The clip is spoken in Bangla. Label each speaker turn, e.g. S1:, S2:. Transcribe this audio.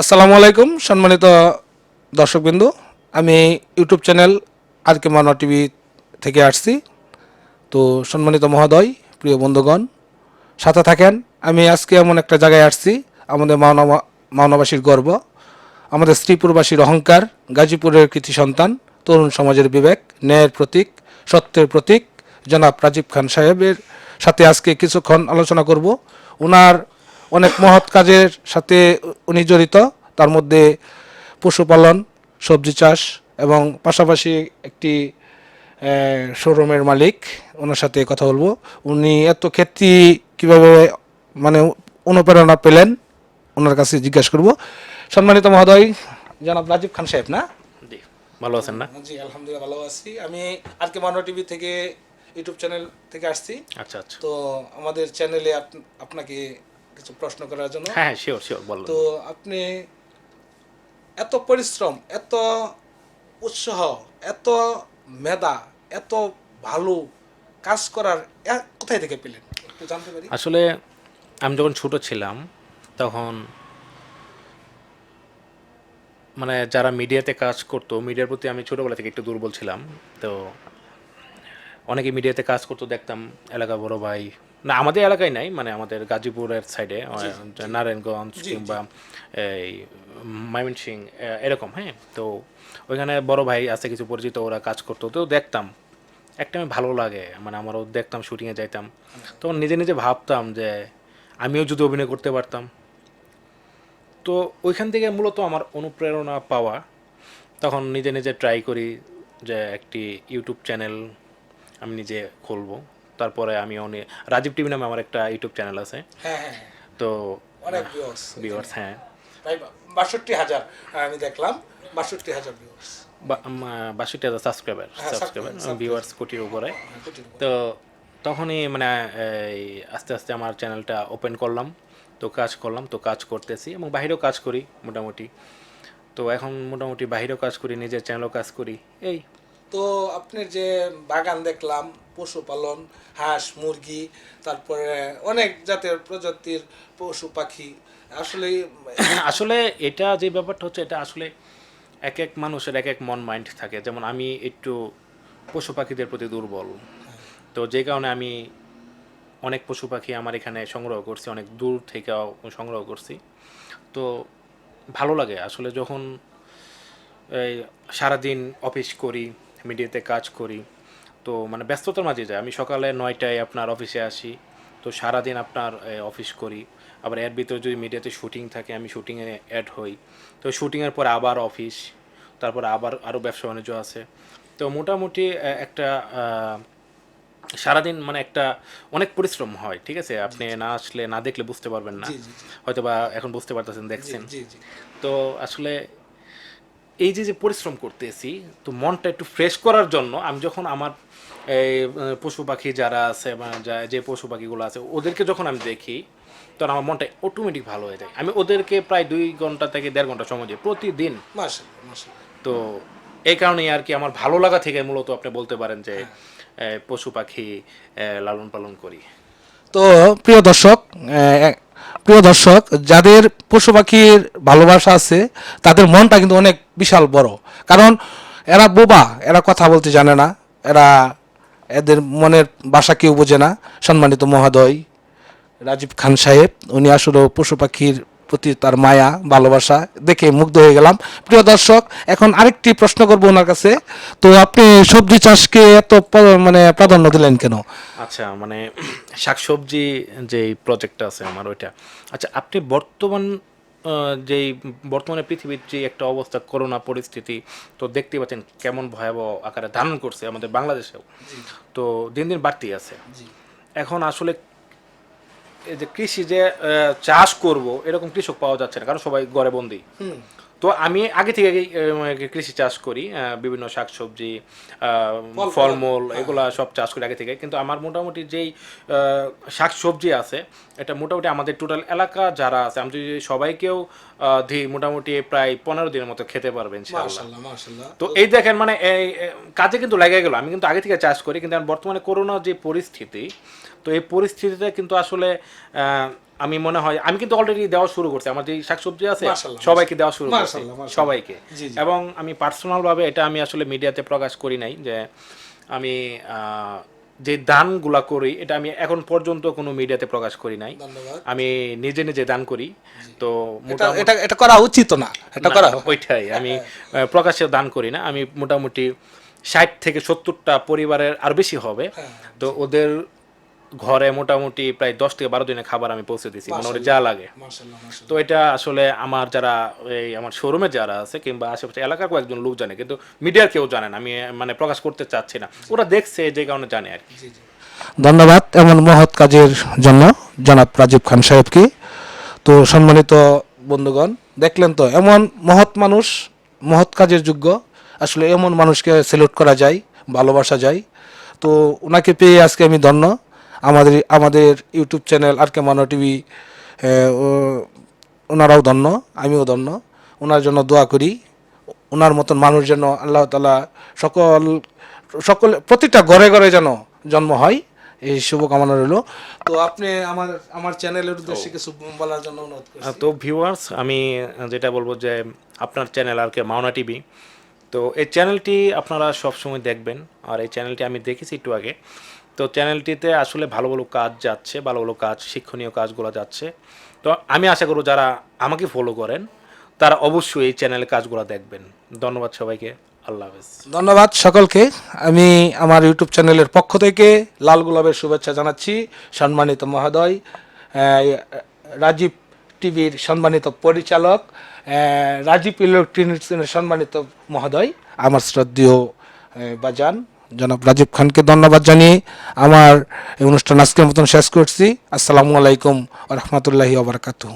S1: আসসালামু আলাইকুম, সম্মানিত দর্শকবৃন্দ। আমি ইউটিউব চ্যানেল আর কে মানা টিভি থেকে আসছি। তো সম্মানিত মহোদয়, প্রিয় বন্ধুগণ, সাথে থাকেন, আমি আজকে এমন একটা জায়গায় আসছি, আমাদের মাওনা মাওনাবাসীর গর্ব। আমাদের শ্রীপুরবাসীর অহংকার, গাজীপুরের কৃতি সন্তান, তরুণ সমাজের বিবেক, ন্যায়ের প্রতীক, সত্যের প্রতীক। জনাব রাজীব খান সাহেবের সাথে আজকে কিছুক্ষণ আলোচনা করব। ওনার অনেক মহৎ কাজের সাথে উনি জড়িত। তার মধ্যে পশুপালন সবজি চাষ এবং পাশাপাশি একটি শোরুমের মালিক ওনার সাথে কথা বলব। উনি এত খ্যাতি কীভাবে মানে অনুপ্রেরণা পেলেন ওনার কাছে জিজ্ঞাসা করব। সম্মানিত মহোদয় জনাব রাজীব খান সাহেব না?
S2: জি ভালো আছেন না?
S1: জি আলহামদুলিল্লাহ ভালো আছি। আমি আর কে মানো টিভি থেকে ইউটিউব চ্যানেল থেকে আসছি।
S2: আচ্ছা আচ্ছা।
S1: তো আমাদের চ্যানেলে আপ- আপনাকে কিছু প্রশ্ন করার জন্য।
S2: হ্যাঁ শিওর শিওর বলুন
S1: তো আপনি এত পরিশ্রম এত উৎসাহ এত মেধা এত ভালো কাজ করার কোথায় থেকে পেলেন? জানতে পারি।
S2: আসলে আমি যখন ছোট ছিলাম তখন মানে যারা মিডিয়াতে কাজ করতো মিডিয়ার প্রতি আমি ছোটোবেলা থেকে একটু দুর্বল ছিলাম। তো অনেকে মিডিয়াতে কাজ করতো দেখতাম এলাকা বড় ভাই না আমাদের এলাকায় নাই মানে আমাদের গাজীপুরের সাইডে নারায়ণগঞ্জ কিংবা এই ময়মনসিং এরকম হ্যাঁ? তো ওইখানে বড় ভাই আছে কিছু পরিচিত ওরা কাজ করতো তো দেখতাম। একটা আমি ভালো লাগে মানে আমারও দেখতাম শুটিংয়ে যাইতাম। তখন নিজে নিজে ভাবতাম যে আমিও যদি অভিনয় করতে পারতাম। তো ওইখান থেকে মূলত আমার অনুপ্রেরণা পাওয়া তখন নিজে নিজে ট্রাই করি যে একটি ইউটিউব চ্যানেল আমি নিজে খুলবো। তারপরে আমি অনেক রাজীব টিভি নামে আমার একটা ইউটিউব চ্যানেল আছে।
S1: হ্যাঁ হ্যাঁ
S2: তো
S1: অনেক ভিউয়ার্স
S2: হ্যাঁ।
S1: প্রায় বাষট্টি হাজার আমি দেখলাম বাষট্টি হাজার ভিউয়ার্স
S2: বাষট্টি হাজার সাবস্ক্রাইবার
S1: হ্যাঁ,
S2: সাবস্ক্রাইবার ভিউয়ার্স কোটির উপরে। তো তখনই মানে আস্তে আস্তে আমার চ্যানেলটা ওপেন করলাম। তো কাজ করলাম তো কাজ করতেছি এবং বাইরেও কাজ করি মোটামুটি। তো এখন মোটামুটি বাইরেও কাজ করি নিজের চ্যানেলও কাজ করি। এই
S1: তো আপনার যে বাগান দেখলাম পশুপালন হাঁস মুরগি তারপরে অনেক জাতের প্রজাতির পশু পাখি আসলে
S2: আসলে এটা যে ব্যাপারটা হচ্ছে এটা আসলে এক এক মানুষের এক এক মন মাইন্ড থাকে। যেমন আমি একটু পশু পাখিদের প্রতি দুর্বল। তো যে কারণে আমি অনেক পশু পাখি আমার এখানে সংগ্রহ করছি অনেক দূর থেকেও সংগ্রহ করছি। তো ভালো লাগে আসলে যখন এই সারাদিন অফিস করি মিডিয়াতে কাজ করি। তো মানে ব্যস্ততার মাঝে যায় আমি সকালে নয়টায় আপনার অফিসে আসি। তো সারাদিন আপনার অফিস করি। আবার এর ভিতরে যদি মিডিয়াতে শুটিং থাকে আমি শুটিংয়ে অ্যাড হই। তো শুটিংয়ের পর আবার অফিস তারপর আবার আরও ব্যবসা বাণিজ্য আছে। তো মোটামুটি একটা সারাদিন মানে একটা অনেক পরিশ্রম হয় ঠিক আছে? আপনি না আসলে না দেখলে বুঝতে পারবেন না। হয়তো বা এখন বুঝতে পারতেছেন দেখছেন। তো আসলে এই যে যে পরিশ্রম করতেছি তো মনটা একটু ফ্রেশ করার জন্য আমি যখন আমার এই পশু পাখি যারা আছে বা যা- যে পশু পাখিগুলো আছে ওদেরকে যখন আমি দেখি তখন আমার মনটা অটোমেটিক ভালো হয়ে যায়। আমি ওদেরকে প্রায় দুই ঘণ্টা থেকে দেড় ঘণ্টা সময় দিই প্রতিদিন।
S1: মাশাআল্লাহ মাশাআল্লাহ।
S2: তো এই কারণেই আর কি আমার ভালো লাগা থেকে মূলত আপনি বলতে পারেন যে পশু পাখি লালন পালন করি।
S1: তো প্রিয় দর্শক প্রিয় দর্শক, যাদের পশু পাখির ভালোবাসা আছে, তাদের মনটা কিন্তু অনেক বিশাল বড়। কারণ এরা বোবা, এরা কথা বলতে জানে না। এরা এদের মনের বাসা কেউ বোঝে না। সম্মানিত মহোদয়, রাজীব খান সাহেব, উনি আসলে পশু পাখির প্রতি তার মায়া ভালোবাসা দেখে মুগ্ধ হয়ে গেলাম। প্রিয় দর্শক এখন আরেকটি প্রশ্ন করব ওনার কাছে। তো আপনি সবজি চাষকে এত মানে প্রাধান্য দিলেন কেন?
S2: আচ্ছা মানে শাকসবজি যে প্রজেক্টটা আছে আমার ওইটা। আচ্ছা আপনি বর্তমান যেই বর্তমানে পৃথিবীর যে একটা অবস্থা করোনা পরিস্থিতি তো দেখতে পাচ্ছেন কেমন ভয়াবহ আকারে ধারণ করছে আমাদের বাংলাদেশেও। তো দিন দিন বাড়তি আছে। এখন আসলে এই যে কৃষি যে চাষ করব এরকম কৃষক পাওয়া যাচ্ছে না কারণ সবাই ঘরে বন্দি। তো আমি আগে থেকে কৃষি চাষ করি বিভিন্ন শাকসবজি ফলমূল এগুলা সব চাষ করি আগে থেকে। কিন্তু আমার মোটামুটি যেই শাকসবজি আছে এটা মোটামুটি আমাদের টোটাল এলাকা যারা আছে আমি যদি সবাইকেও দিই মোটামুটি প্রায় পনেরো দিনের মতো খেতে পারবেন তো এই দেখেন মানে এই কাজে কিন্তু লেগে গেল। আমি কিন্তু আগে থেকে চাষ করি কিন্তু বর্তমানে করোনা যে পরিস্থিতি তো এই পরিস্থিতিতে কিন্তু আসলে আমি মনে হয় আমি কিন্তু অলরেডি দেওয়া শুরু করছি। আমার যে শাকসবজি আছে সবাইকে দেওয়া শুরু করছি। সবাইকে। এবং আমি পার্সোনাল ভাবে এটা আমি আসলে মিডিয়াতে প্রকাশ করি নাই যে আমি যে দানগুলা করি এটা আমি এখন পর্যন্ত কোনো মিডিয়াতে প্রকাশ করি নাই। আমি নিজে নিজে দান করি। তো
S1: এটা এটা করা উচিত না। এটা করা
S2: ওইটাই। আমি আহ, প্রকাশ্যে দান করি না। আমি মোটামুটি ষাট থেকে সত্তরটা পরিবারের আর বেশি হবে।
S1: হ্যাঁ।
S2: তো ওদের ঘরে মোটামুটি প্রায় দশ থেকে বারো দিনের খাবার আমি পৌঁছে দিচ্ছি মোটামুটি যা লাগে। তো এটা আসলে আমার যারা এই আমার শোরুমে যারা আছে কিংবা আশেপাশে এলাকার কয়েকজন লোক জানে কিন্তু মিডিয়ার কেউ জানে না আমি মানে প্রকাশ করতে চাচ্ছি না। ওরা দেখছে যে কারণে জানে আর কি।
S1: ধন্যবাদ এমন মহৎ কাজের জন্য জনাব রাজীব খান সাহেবকে তো সম্মানিত বন্ধুগণ দেখলেন তো এমন মহৎ মানুষ মহৎ কাজের যোগ্য আসলে এমন মানুষকে সেলুট করা যায় ভালোবাসা যায়। তো ওনাকে পেয়ে আজকে আমি ধন্য। আমাদের আমাদের ইউটিউব চ্যানেল আর কে মানো টিভি ওনারাও ধন্য আমিও ধন্য। ওনার জন্য দোয়া করি। ওনার মতন মানুষ যেন আল্লাহ তালা সকল সকল প্রতিটা ঘরে ঘরে যেন জন্ম হয়। এই শুভকামনা রইল। তো আপনি আমার আমার চ্যানেলের উদ্দেশ্যে কিছু বলার জন্য অনুরোধ করছি।
S2: তো ভিউয়ার্স আমি যেটা বলব যে আপনার চ্যানেল আর কে মাওনা টিভি তো এই চ্যানেলটি আপনারা সবসময় দেখবেন। আর এই চ্যানেলটি আমি দেখেছি একটু আগে। তো চ্যানেলটিতে আসলে ভালো ভালো কাজ যাচ্ছে, ভালো ভালো কাজ, শিক্ষণীয় কাজগুলো যাচ্ছে। তো আমি আশা করব যারা আমাকে ফলো করেন, তারা অবশ্যই এই চ্যানেলের কাজগুলো দেখবেন। ধন্যবাদ সবাইকে। আল্লাহ হাফেজ।
S1: ধন্যবাদ সকলকে। আমি আমার ইউটিউব চ্যানেলের পক্ষ থেকে লাল গোলাপের শুভেচ্ছা জানাচ্ছি সম্মানিত মহোদয় রাজীব টিভির সম্মানিত পরিচালক রাজীব ইলেকট্রনিক্সের সম্মানিত মহোদয়, আমার শ্রদ্ধেয় বাজান। জনাব রাজীব খানকে ধন্যবাদ জানিয়ে আমার এই অনুষ্ঠান আজকের মতন শেষ করছি। আসসালামু আলাইকুম রহমতুল্লাহি ওবরাকাতুহ